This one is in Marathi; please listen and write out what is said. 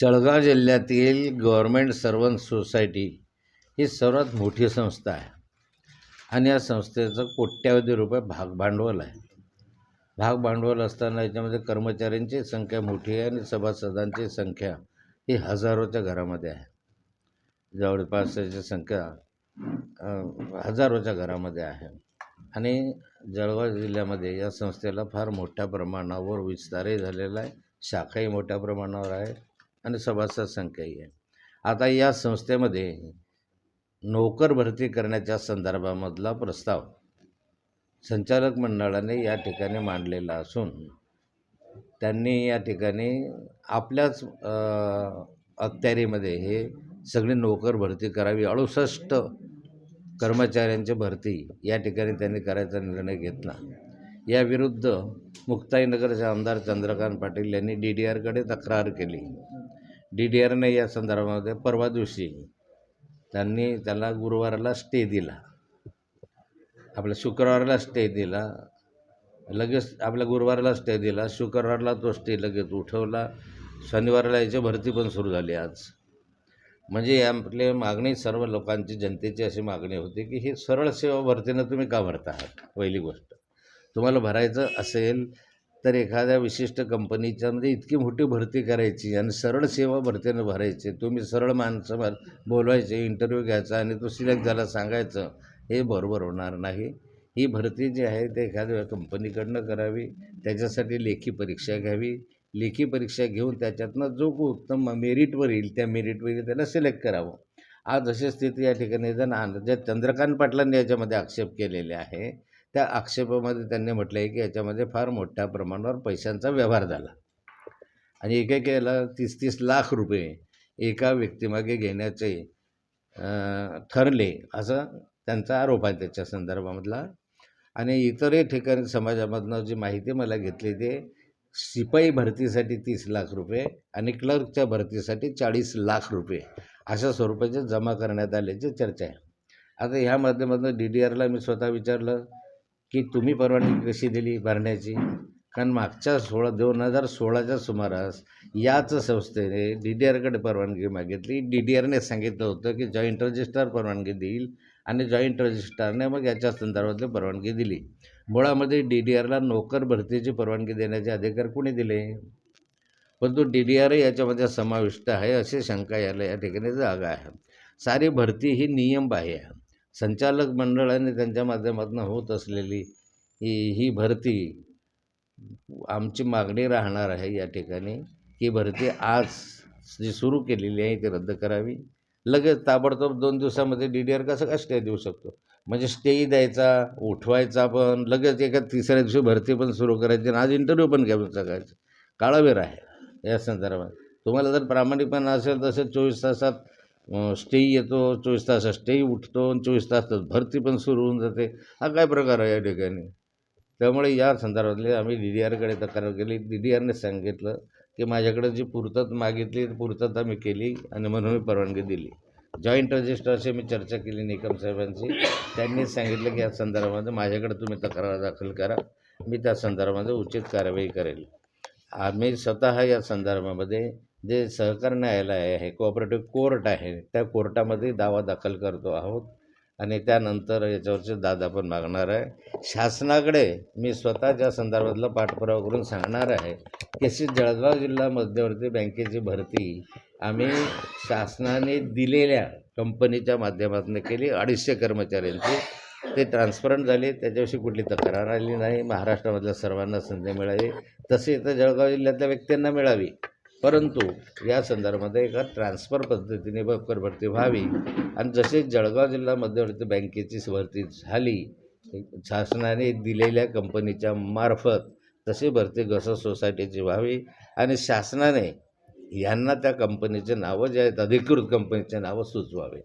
जळगाव जिल्ह्यातील गव्हर्मेंट सर्वंट सोसायटी ही सर्वात मोठी संस्था आहे. आणि या संस्थेचं कोट्यावधी रुपये भागभांडवल आहे. भागभांडवल असताना याच्यामध्ये कर्मचाऱ्यांची संख्या मोठी आहे आणि सभासदांची संख्या ही हजारोच्या घरामध्ये आहे. जवळपास संख्या हजारोच्या घरामध्ये आहे. आणि जळगाव जिल्ह्यामध्ये या संस्थेला फार मोठ्या प्रमाणावर विस्तारही झालेला आहे. शाखाही मोठ्या प्रमाणावर आहे. आणि सभासद संख्याही आहे. आता या संस्थेमध्ये नोकर भरती करण्याच्या संदर्भामधला प्रस्ताव संचालक मंडळाने या ठिकाणी मांडलेला असून त्यांनी या ठिकाणी आपल्याच अखत्यारीमध्ये हे सगळी नोकर भरती करावी अडुसष्ट कर्मचाऱ्यांची भरती या ठिकाणी त्यांनी करायचा निर्णय घेतला. याविरुद्ध मुक्ताईनगरचे आमदार चंद्रकांत पाटील यांनी डी डी आरकडे तक्रार केली. डी डी आरने या संदर्भामध्ये परवा दिवशी त्यांनी त्याला गुरुवाराला स्टे दिला. आपल्या शुक्रवारला स्टे दिला. लगेच आपल्या गुरुवारला स्टे दिला. शुक्रवारला तो स्टे लगेच उठवला. शनिवारला याची भरती पण सुरू झाली आज. म्हणजे आपले मागणी सर्व लोकांची जनतेची अशी मागणी होती की ही सरळ सेवा भरतीनं तुम्ही का भरता आहात पहिली गोष्ट. तुम्हाला भरायचं असेल तर एखाद्या विशिष्ट कंपनीच्यामध्ये म्हणजे इतकी मोठी भरती करायची आणि सरळ सेवा भरतीनं भरायची. तुम्ही सरळ माणसं भर बोलवायचे इंटरव्ह्यू घ्यायचा आणि तो सिलेक्ट झाला सांगायचं हे बरोबर होणार नाही. ही भरती जी आहे ते एखाद्या कंपनीकडनं करावी. त्याच्यासाठी लेखी परीक्षा घ्यावी. लेखी परीक्षा घेऊन त्याच्यातनं जो उत्तम मेरिटवर येईल त्या मेरिटवर येईल त्याला सिलेक्ट करावं. आज अशी स्थिती या ठिकाणी जण आण ज्या चंद्रकांत पाटलांनी याच्यामध्ये आक्षेप केलेले आहे त्या आक्षेपामध्ये त्यांनी म्हटलं आहे की याच्यामध्ये फार मोठ्या प्रमाणावर पैशांचा व्यवहार झाला. आणि एकेकाला तीस तीस लाख रुपये एका व्यक्तीमागे घेण्याचे ठरले असं त्यांचा आरोप आहे त्याच्या संदर्भामधला. आणि इतरही ठिकाणी समाजामधनं जी माहिती मला घेतली ते शिपाई भरतीसाठी तीस लाख रुपये आणि क्लर्कच्या भरतीसाठी चाळीस लाख रुपये अशा स्वरूपाचे जमा करण्यात आल्याची चर्चा आहे. आता ह्या माध्यमातून डी डी आरला मी स्वतः विचारलं की तुम्ही परवानगी कशी दिली भरण्याची? कारण मागच्या सोळा दोन हजार सोळाच्या सुमारास याच संस्थेने डी डी आरकडे परवानगी मागितली. डी डी आरने सांगितलं होतं की जॉईंट रजिस्ट्रार परवानगी देईल आणि जॉईंट रजिस्ट्रारने मग याच्या संदर्भातली परवानगी दिली. मुळामध्ये डी डी आरला नोकर भरतीची परवानगी देण्याचे अधिकार कोणी दिले? परंतु डी डी आर याच्यामध्ये समाविष्ट आहे अशी शंका याला या ठिकाणी जागा आहे. सारी भरती ही नियमबाह्य आहे. संचालक मंडळाने त्यांच्या माध्यमातून होत असलेली ही ही भरती आमची मागणी राहणार आहे या ठिकाणी ही भरती आज जी सुरू केलेली आहे ती रद्द करावी. लगेच ताबडतोब दोन दिवसामध्ये डी डी आर कसं काय स्टे देऊ शकतो? म्हणजे स्टेही द्यायचा उठवायचा पण लगेच एका तिसऱ्या दिवशी भरती पण सुरू करायची आणि आज इंटरव्ह्यू पण घेऊन सकाळचं. काळावेर आहे या संदर्भात. तुम्हाला जर प्रामाणिकपणा असेल तसं चोवीस तासात स्टेही येतो चोवीस तासात स्टेही उठतो आणि चोवीस तासात भरती पण सुरू होऊन जाते. हा काय प्रकार आहे या ठिकाणी? त्यामुळे या संदर्भातले आम्ही डी डी आरकडे तक्रार केली. डी डी आरने सांगितलं की माझ्याकडे जी पूर्तता मागितली ती पूर्तता मी केली आणि म्हणून मी परवानगी दिली. जॉईंट रजिस्टरशी मी चर्चा केली निकम साहेबांची. त्यांनी सांगितलं की या संदर्भामध्ये माझ्याकडे तुम्ही तक्रार दाखल करा. मी त्या संदर्भामध्ये उचित कारवाई करेल. आम्ही स्वतः या संदर्भामध्ये जे सहकार न्यायालय आहे कोऑपरेटिव्ह कोर्ट आहे त्या कोर्टामध्ये दावा दाखल करतो आहोत. आणि त्यानंतर याच्यावरचे दादा पण मागणार आहे. शासनाकडे मी स्वतःच्या संदर्भातला पाठपुरावा करून सांगणार आहे की जळगाव जिल्हा मध्यवर्ती बँकेची भरती आम्ही शासनाने दिलेल्या कंपनीच्या माध्यमातून केली. अडीचशे कर्मचाऱ्यांची ते ट्रान्सपरंट झाले. त्याच्याविषयी कुठली तक्रार आली नाही. महाराष्ट्रामधल्या सर्वांना संधी मिळावी तसे इथं जळगाव जिल्ह्यातल्या व्यक्तींना मिळावी. परंतु या संदर्भामध्ये एका ट्रान्सफर पद्धतीने बकर भरती व्हावी. आणि जसे जळगाव जिल्हा मध्यवर्ती बँकेची भरती झाली शासनाने दिलेल्या कंपनीच्या मार्फत तशी भरती घसर सोसायटीची व्हावी आणि शासनाने यांना त्या कंपनीचे नावं जे आहेत अधिकृत कंपनीचे नावं सुचवावे.